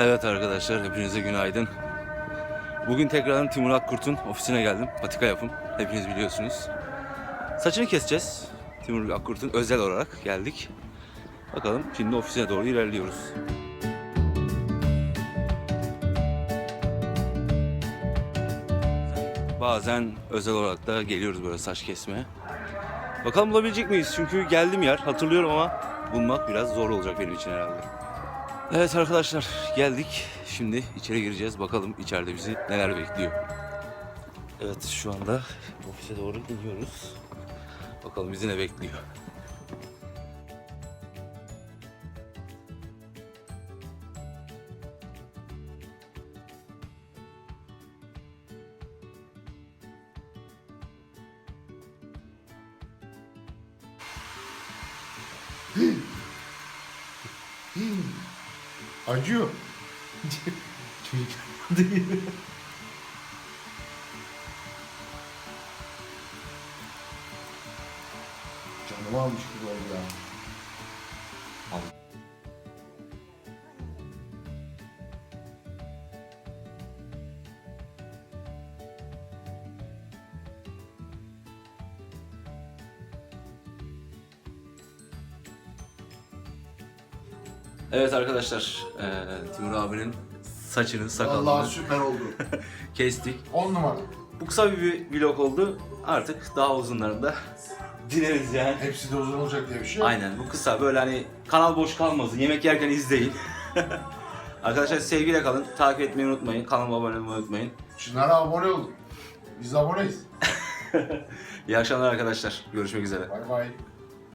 Evet arkadaşlar hepinize günaydın. Bugün tekrardan Timur Akkurt'un ofisine geldim. Patika yapım. Hepiniz biliyorsunuz. Saçını keseceğiz. Timur Akkurt'un özel olarak geldik. Bakalım şimdi ofisine doğru ilerliyoruz. Bazen özel olarak da geliyoruz böyle saç kesmeye. Bakalım bulabilecek miyiz? Çünkü geldim yer hatırlıyorum ama bulmak biraz zor olacak benim için herhalde. Evet arkadaşlar geldik. Şimdi içeri gireceğiz. Bakalım içeride bizi neler bekliyor. Evet şu anda ofise doğru iniyoruz. Bakalım bizi ne bekliyor. Acıyor. Çocuk değil. Canımı almış gibi oldu ya. Evet arkadaşlar eee, Timur abinin saçını sakalını Vallahi süper oldu. kestik. 10 numara. Bu kısa bir vlog oldu. Artık daha uzunlarında dinleriz yani. Hepsi de uzun olacak diye bir şey yok. Aynen bu kısa böyle hani kanal boş kalmasın. Yemek yerken izleyin. Arkadaşlar sevgiyle kalın. Takip etmeyi unutmayın. Kanalıma abone olmayı unutmayın. Çınar'a abone olun. Biz aboneyiz. İyi akşamlar arkadaşlar. Görüşmek üzere. Bay bay.